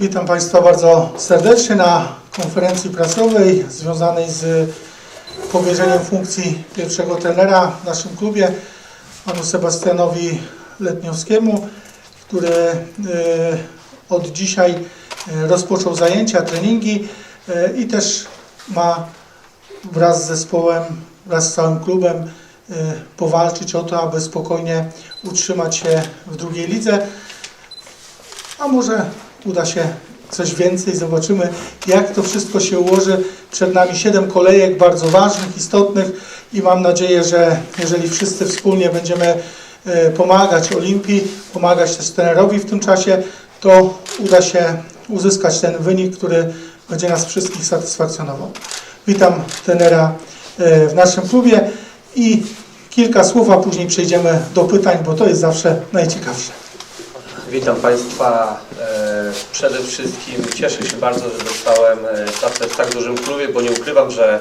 Witam Państwa bardzo serdecznie na konferencji prasowej związanej z powierzeniem funkcji pierwszego trenera w naszym klubie panu Sebastianowi Letniowskiemu, który e, od dzisiaj e, rozpoczął zajęcia, treningi e, i też ma wraz z zespołem, wraz z całym klubem powalczyć o to, aby spokojnie utrzymać się w drugiej lidze. A może uda się coś więcej, zobaczymy jak to wszystko się ułoży. Przed nami siedem kolejek bardzo ważnych, istotnych i mam nadzieję, że jeżeli wszyscy wspólnie będziemy e, pomagać Olimpii, pomagać też trenerowi w tym czasie, to uda się uzyskać ten wynik, który będzie nas wszystkich satysfakcjonował. Witam trenera e, w naszym klubie i kilka słów, a później przejdziemy do pytań, bo to jest zawsze najciekawsze. Witam Państwa. E, Przede wszystkim cieszę się bardzo, że dostałem e, pracę w tak dużym klubie, bo nie ukrywam, że,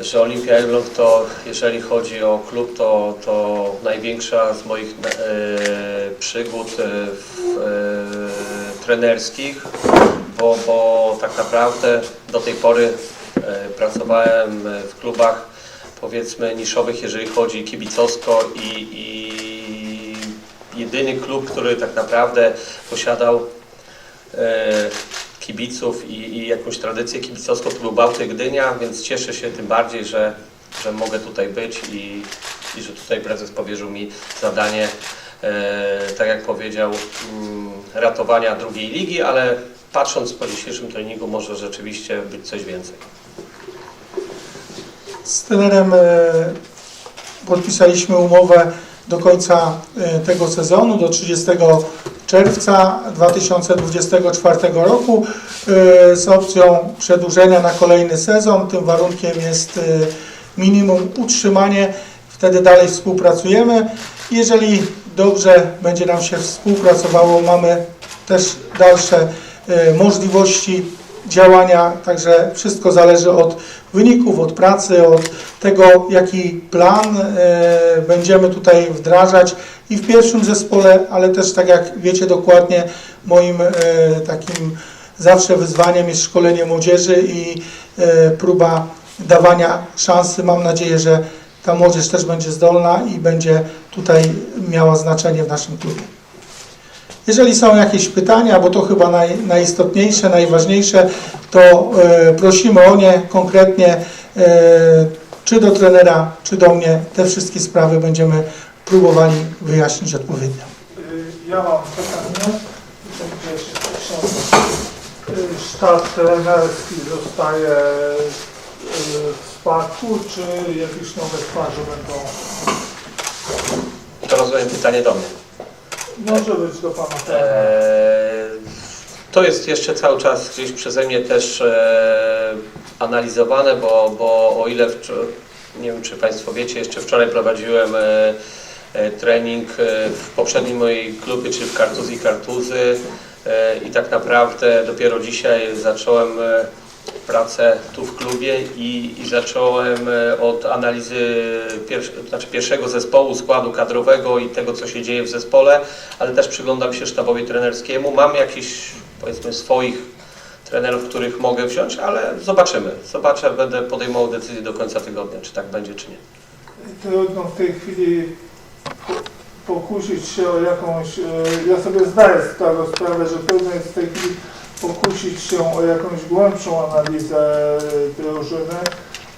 że Olimpia Elbląg to, jeżeli chodzi o klub, to, to największa z moich e, przygód e, w, e, trenerskich, bo, bo tak naprawdę do tej pory e, pracowałem w klubach powiedzmy niszowych, jeżeli chodzi kibicowsko i, i jedyny klub, który tak naprawdę posiadał e, kibiców i, i jakąś tradycję kibicowską, to był Bałtyk Gdynia, więc cieszę się tym bardziej, że, że mogę tutaj być i, i że tutaj prezes powierzył mi zadanie, e, tak jak powiedział, mm, ratowania drugiej ligi, ale patrząc po dzisiejszym treningu może rzeczywiście być coś więcej. Z trenerem e, podpisaliśmy umowę do końca e, tego sezonu, do 30 czerwca 2024 roku e, z opcją przedłużenia na kolejny sezon. Tym warunkiem jest e, minimum utrzymanie, wtedy dalej współpracujemy. Jeżeli dobrze będzie nam się współpracowało, mamy też dalsze możliwości działania, także wszystko zależy od wyników, od pracy, od tego, jaki plan e, będziemy tutaj wdrażać i w pierwszym zespole, ale też tak jak wiecie dokładnie, moim e, takim zawsze wyzwaniem jest szkolenie młodzieży i e, próba dawania szansy. Mam nadzieję, że ta młodzież też będzie zdolna i będzie tutaj miała znaczenie w naszym klubie. Jeżeli są jakieś pytania, bo to chyba naj, najistotniejsze, najważniejsze, to e, prosimy o nie konkretnie, e, czy do trenera, czy do mnie. Te wszystkie sprawy będziemy próbowali wyjaśnić odpowiednio. Y, Ja mam pytanie. Sztab trenerski zostaje w spadku, czy jakieś nowe twarze będą? To rozumiem pytanie do mnie. Może być do Pana. Eee, To jest jeszcze cały czas gdzieś przeze mnie też e, analizowane, bo, bo o ile, wczor- nie wiem czy Państwo wiecie, jeszcze wczoraj prowadziłem e, e, trening e, w poprzedniej mojej klubie, czyli w Kartuzji Kartuzy e, i tak naprawdę dopiero dzisiaj zacząłem e, pracę tu w klubie i, i zacząłem e, od analizy znaczy pierwszego zespołu, składu kadrowego i tego, co się dzieje w zespole, ale też przyglądam się sztabowi trenerskiemu. Mam jakiś, powiedzmy, swoich trenerów, których mogę wziąć, ale zobaczymy. Zobaczę, będę podejmował decyzję do końca tygodnia, czy tak będzie, czy nie. Trudno w tej chwili po- pokusić się o jakąś, y, ja sobie zdaję tego sprawę, że trudno jest w tej chwili pokusić się o jakąś głębszą analizę drużyny,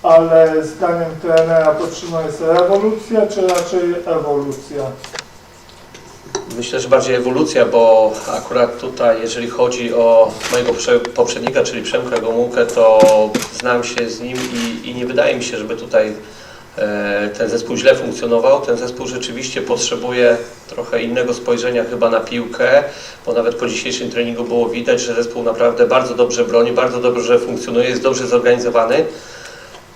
ale zdaniem trenera potrzebna jest rewolucja, czy raczej ewolucja? Myślę, że bardziej ewolucja, bo akurat tutaj, jeżeli chodzi o mojego prze- poprzednika, czyli Przemka Gomułkę, to znam się z nim i, i nie wydaje mi się, żeby tutaj e, ten zespół źle funkcjonował. Ten zespół rzeczywiście potrzebuje trochę innego spojrzenia chyba na piłkę, bo nawet po dzisiejszym treningu było widać, że zespół naprawdę bardzo dobrze broni, bardzo dobrze funkcjonuje, jest dobrze zorganizowany.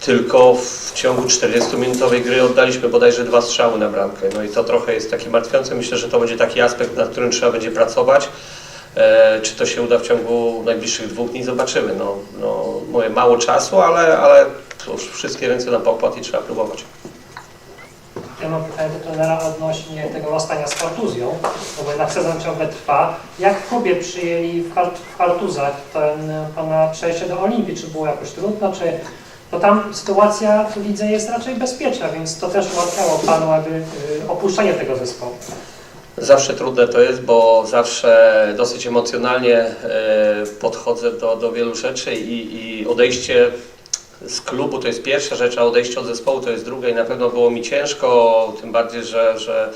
Tylko w ciągu 40-minutowej gry oddaliśmy bodajże dwa strzały na bramkę. No i to trochę jest takie martwiące. Myślę, że to będzie taki aspekt, nad którym trzeba będzie pracować. E, czy to się uda w ciągu najbliższych dwóch dni, zobaczymy. No, no, mówię, mało czasu, ale, ale to już wszystkie ręce na pokład i trzeba próbować. Ja mam pytanie do trenera odnośnie tego rozstania z Kartuzją, no bo jednak sezon ciągle trwa. Jak w klubie przyjęli w, Kart w Kartuzach ten Pana przejście do Olimpii? Czy było jakoś trudno, czy... Bo tam sytuacja w lidze jest raczej bezpieczna, więc to też ułatwiało Panu jakby y, opuszczenie tego zespołu. Zawsze trudne to jest, bo zawsze dosyć emocjonalnie e, podchodzę do, do wielu rzeczy i, i odejście z klubu to jest pierwsza rzecz, a odejście od zespołu to jest druga i na pewno było mi ciężko, tym bardziej, że, że,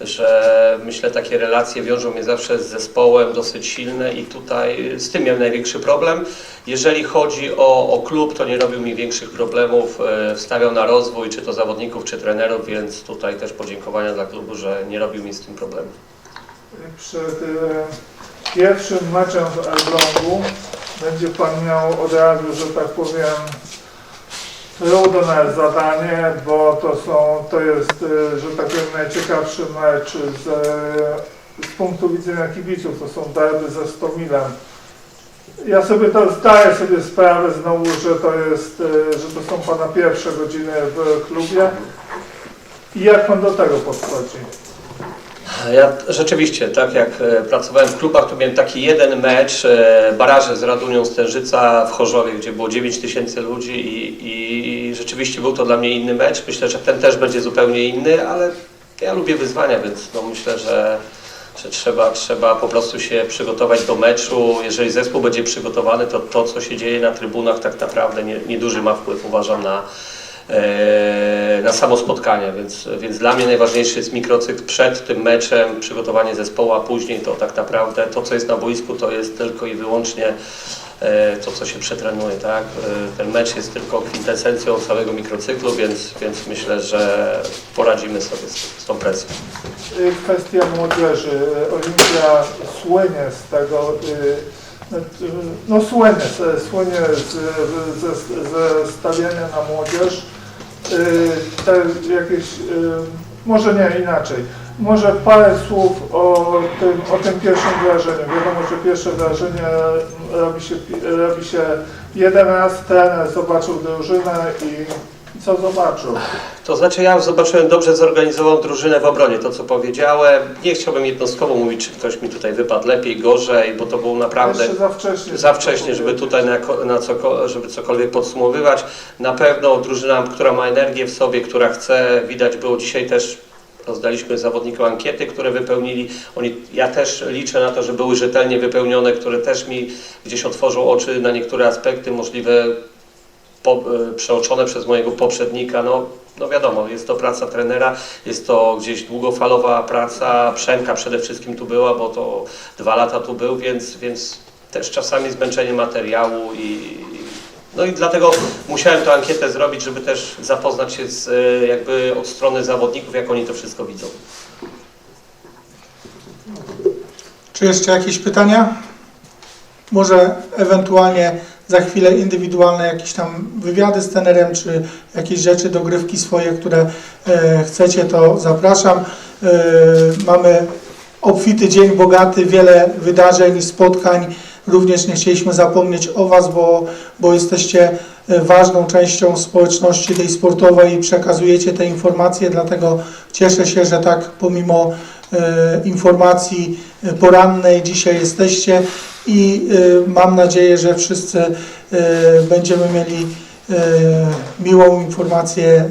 że myślę takie relacje wiążą mnie zawsze z zespołem dosyć silne i tutaj z tym miałem największy problem. Jeżeli chodzi o, o klub, to nie robił mi większych problemów, e, wstawiał na rozwój czy to zawodników, czy trenerów, więc tutaj też podziękowania dla klubu, że nie robił mi z tym problemu. Przed e, pierwszym meczem w Elblągu będzie Pan miał od razu, że tak powiem, trudne zadanie, bo to są, to jest, e, że tak powiem, najciekawszy mecz z, z punktu widzenia kibiców, to są derby ze Stomilem. Ja sobie to zdaję sobie sprawę znowu, że to jest, e, że to są Pana pierwsze godziny w klubie. I jak Pan do tego podchodzi? Ja rzeczywiście, tak jak e, pracowałem w klubach, to miałem taki jeden mecz, e, baraże z Radunią Stężyca w Chorzowie, gdzie było 9 tysięcy ludzi i, i rzeczywiście był to dla mnie inny mecz. Myślę, że ten też będzie zupełnie inny, ale ja lubię wyzwania, więc no myślę, że, że trzeba, trzeba po prostu się przygotować do meczu. Jeżeli zespół będzie przygotowany, to to, co się dzieje na trybunach, tak naprawdę nie- nieduży ma wpływ, uważam, na, e, na samo spotkanie, więc, więc dla mnie najważniejszy jest mikrocykl przed tym meczem, przygotowanie zespołu, a później to tak naprawdę to, co jest na boisku, to jest tylko i wyłącznie e, to, co się przetrenuje, tak? E, Ten mecz jest tylko kwintesencją całego mikrocyklu, więc, więc myślę, że poradzimy sobie z, z tą presją. Y, Kwestia młodzieży. Y, Olimpia słynie z tego, y, no słynie, z- słynie z, ze, ze stawiania na młodzież. Y, Te jakieś, y, może nie inaczej, może parę słów o tym, o tym pierwszym wrażeniu. Wiadomo, że pierwsze wrażenie robi się, robi się jeden raz, zobaczył drużynę i co zobaczył? To znaczy ja zobaczyłem dobrze zorganizowaną drużynę w obronie, to co powiedziałem. Nie chciałbym jednostkowo mówić, czy ktoś mi tutaj wypadł lepiej, gorzej, bo to było naprawdę Jeszcze za wcześnie. za wcześnie, żeby tutaj na, ko- na coko, żeby cokolwiek podsumowywać. Na pewno drużyna, która ma energię w sobie, która chce, widać było dzisiaj też rozdaliśmy zawodnikom ankiety, które wypełnili. Oni, ja też liczę na to, że były rzetelnie wypełnione, które też mi gdzieś otworzą oczy na niektóre aspekty możliwe po, e, przeoczone przez mojego poprzednika. No, no wiadomo, jest to praca trenera, jest to gdzieś długofalowa praca. Przemka przede wszystkim tu była, bo to dwa lata tu był, więc, więc też czasami zmęczenie materiału i no i dlatego musiałem tę ankietę zrobić, żeby też zapoznać się z, e, jakby od strony zawodników, jak oni to wszystko widzą. Czy jeszcze jakieś pytania? Może ewentualnie za chwilę indywidualne jakieś tam wywiady z trenerem, czy jakieś rzeczy, dogrywki swoje, które e, chcecie, to zapraszam. E, mamy obfity dzień, bogaty, wiele wydarzeń, spotkań. Również nie chcieliśmy zapomnieć o Was, bo, bo jesteście e, ważną częścią społeczności tej sportowej i przekazujecie te informacje, dlatego cieszę się, że tak pomimo informacji e, porannej dzisiaj jesteście i e, mam nadzieję, że wszyscy e, będziemy mieli e, miłą informację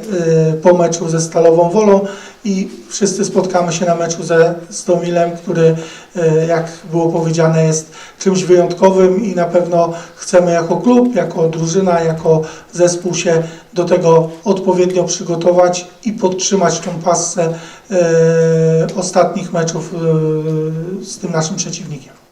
e, po meczu ze Stalową Wolą i wszyscy spotkamy się na meczu ze Stomilem, który, e, jak było powiedziane, jest czymś wyjątkowym i na pewno chcemy jako klub, jako drużyna, jako zespół się do tego odpowiednio przygotować i podtrzymać tą passę e, ostatnich meczów e, z tym naszym przeciwnikiem.